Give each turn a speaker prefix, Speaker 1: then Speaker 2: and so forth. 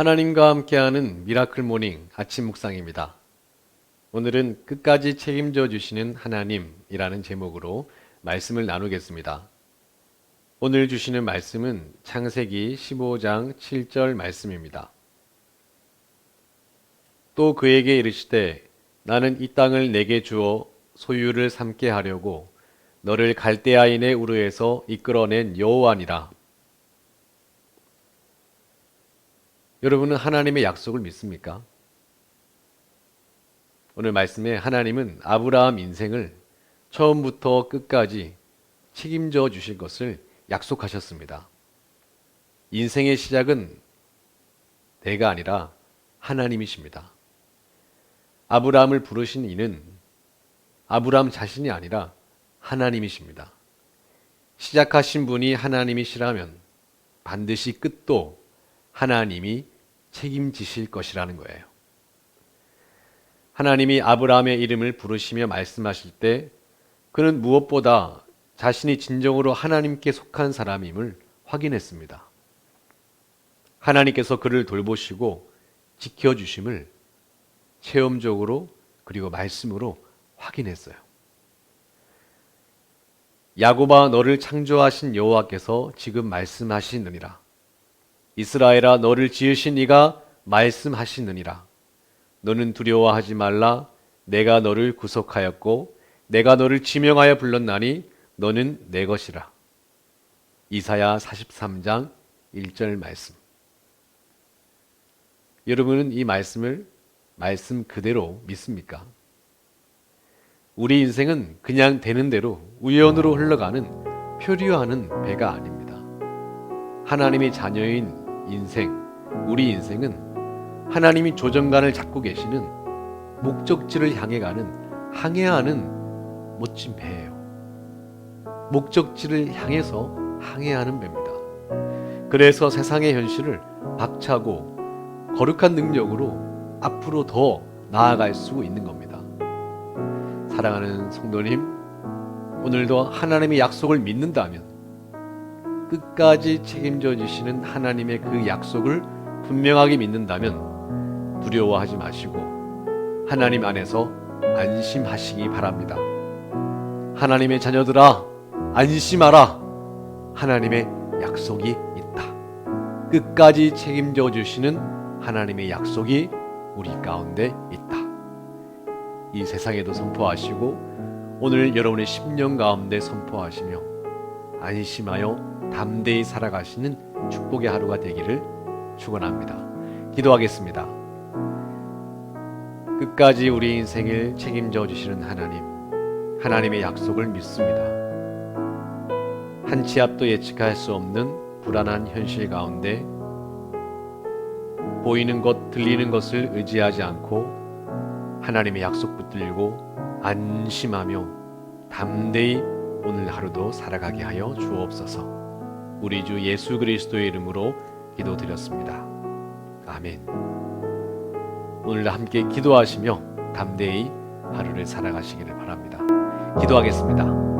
Speaker 1: 하나님과 함께하는 미라클 모닝 아침 묵상입니다. 오늘은 끝까지 책임져 주시는 하나님이라는 제목으로 말씀을 나누겠습니다. 오늘 주시는 말씀은 창세기 15장 7절 말씀입니다. 또 그에게 이르시되 나는 이 땅을 내게 주어 소유를 삼게 하려고 너를 갈대아인의 우르에서 이끌어낸 여호와니라. 여러분은 하나님의 약속을 믿습니까? 오늘 말씀에 하나님은 아브라함 인생을 처음부터 끝까지 책임져 주실 것을 약속하셨습니다. 인생의 시작은 내가 아니라 하나님이십니다. 아브라함을 부르신 이는 아브라함 자신이 아니라 하나님이십니다. 시작하신 분이 하나님이시라면 반드시 끝도 하나님이 책임지실 것이라는 거예요. 하나님이 아브라함의 이름을 부르시며 말씀하실 때 그는 무엇보다 자신이 진정으로 하나님께 속한 사람임을 확인했습니다. 하나님께서 그를 돌보시고 지켜주심을 체험적으로 그리고 말씀으로 확인했어요. 야고바 너를 창조하신 여호와께서 지금 말씀하시느니라. 이스라엘아 너를 지으신 이가 말씀하시느니라. 너는 두려워하지 말라. 내가 너를 구속하였고 내가 너를 지명하여 불렀나니 너는 내 것이라. 이사야 43장 1절 말씀. 여러분은 이 말씀을 말씀 그대로 믿습니까? 우리 인생은 그냥 되는 대로 우연으로 흘러가는 표류하는 배가 아닙니다. 하나님의 자녀인 인생, 우리 인생은 하나님이 조정관을 잡고 계시는 목적지를 향해 가는 항해하는 멋진 배예요. 목적지를 향해서 항해하는 배입니다. 그래서 세상의 현실을 박차고 거룩한 능력으로 앞으로 더 나아갈 수 있는 겁니다. 사랑하는 성도님, 오늘도 하나님의 약속을 믿는다면 끝까지 책임져 주시는 하나님의 그 약속을 분명하게 믿는다면 두려워하지 마시고 하나님 안에서 안심하시기 바랍니다. 하나님의 자녀들아, 안심하라. 하나님의 약속이 있다. 끝까지 책임져 주시는 하나님의 약속이 우리 가운데 있다. 이 세상에도 선포하시고 오늘 여러분의 10년 가운데 선포하시며 안심하여 담대히 살아가시는 축복의 하루가 되기를 축원합니다. 기도하겠습니다. 끝까지 우리 인생을 책임져 주시는 하나님, 하나님의 약속을 믿습니다. 한 치 앞도 예측할 수 없는 불안한 현실 가운데 보이는 것, 들리는 것을 의지하지 않고 하나님의 약속 붙들고 안심하며 담대히 오늘 하루도 살아가게 하여 주옵소서. 우리 주 예수 그리스도의 이름으로 기도드렸습니다. 아멘. 오늘도 함께 기도하시며 담대히 하루를 살아가시기를 바랍니다. 기도하겠습니다.